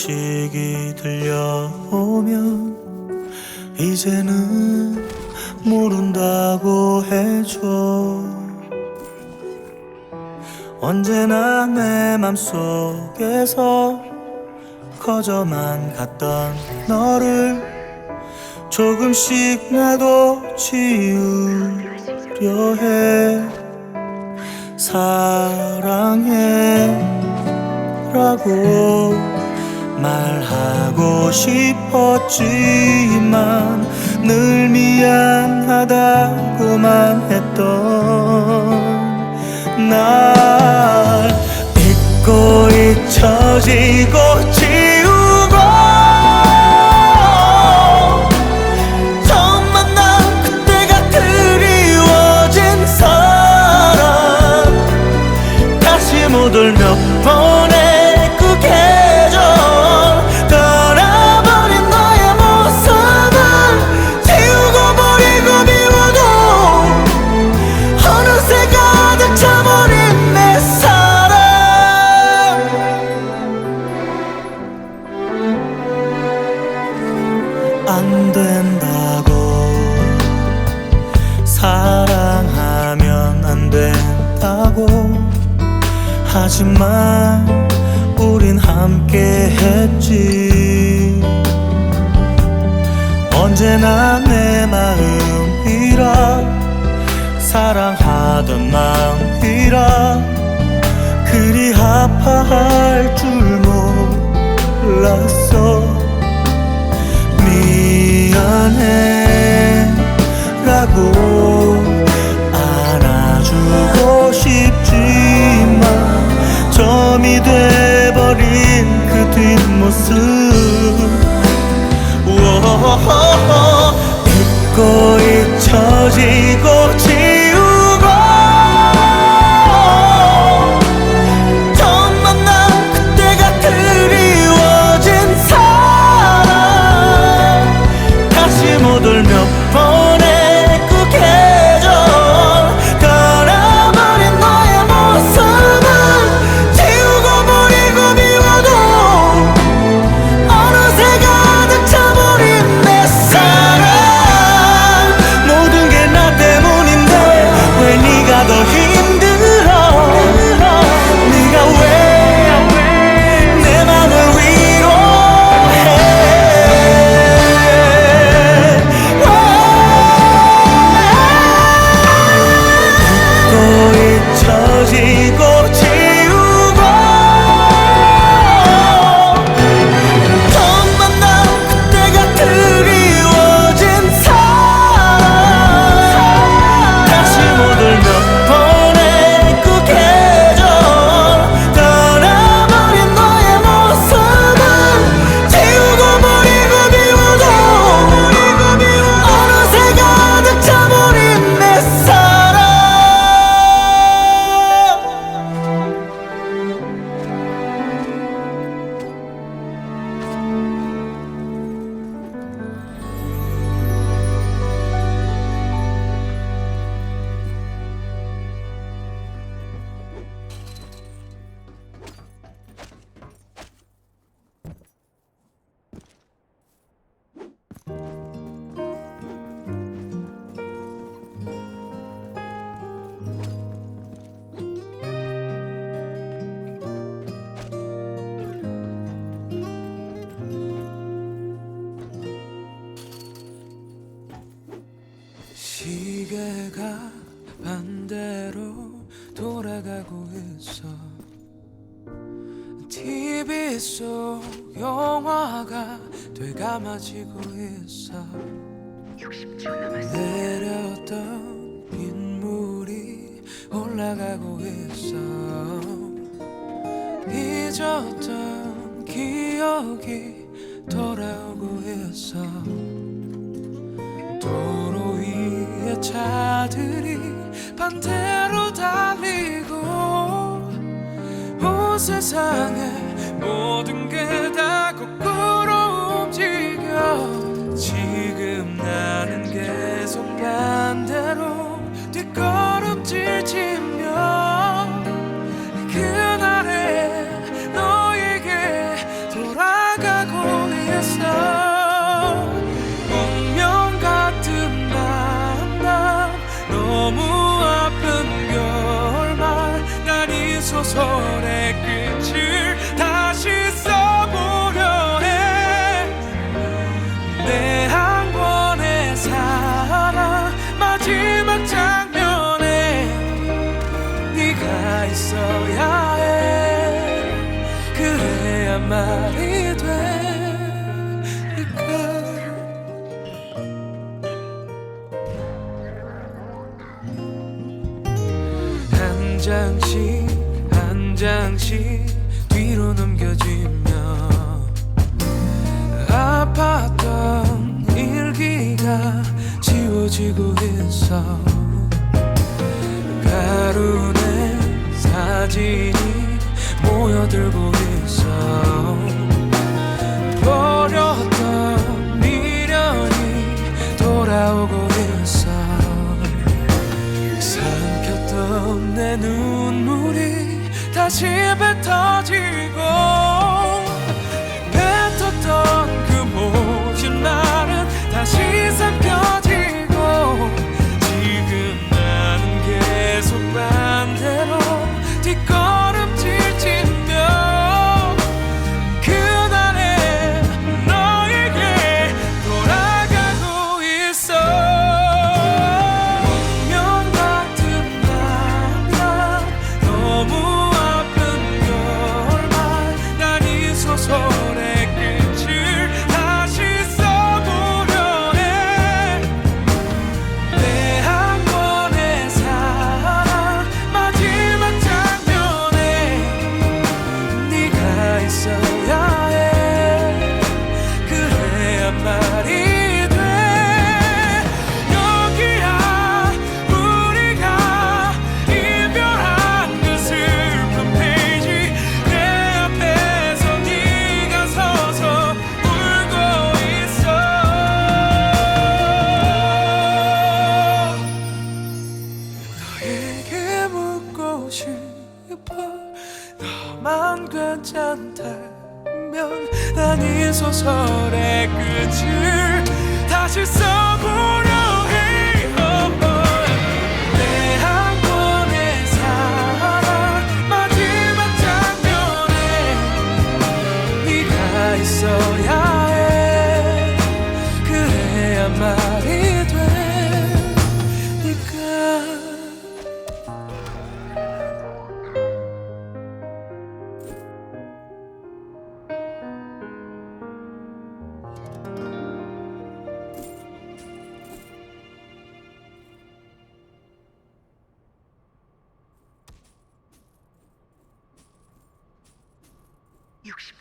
내 소식이 들려오면 이제는 모른다고 해줘. 언제나 내 맘속에서 커져만 갔던 너를 조금씩 나도 지우려 해. 사랑해 라고 말하고 싶었지만 늘 미안하다고만 했던 날. 잊고 잊혀지고 안 된다고. 사랑하면 안 된다고. 하지만 우린 함께 했지. 언제나 내 마음이라 사랑하던 마음이라 그리 아파할 줄 몰랐어 라고 안아주고 싶지만 점이 돼버린 그 뒷모습. 우어허허허 잊고 잊혀지 시계가 반대로 돌아가고 있어. TV 속 영화가 되감아지고 있어. 내렸던 빗물이 올라가고 있어. 잊었던 기억이 돌아오고 있어 도로 위에 차들이 반대로 달리고 온 세상에 날이 될까? 한 장씩 한 장씩 뒤로 넘겨지며 아팠던 일기가 지워지고 있어 가루내 사진이 모여들고 있어. you're so bored. You should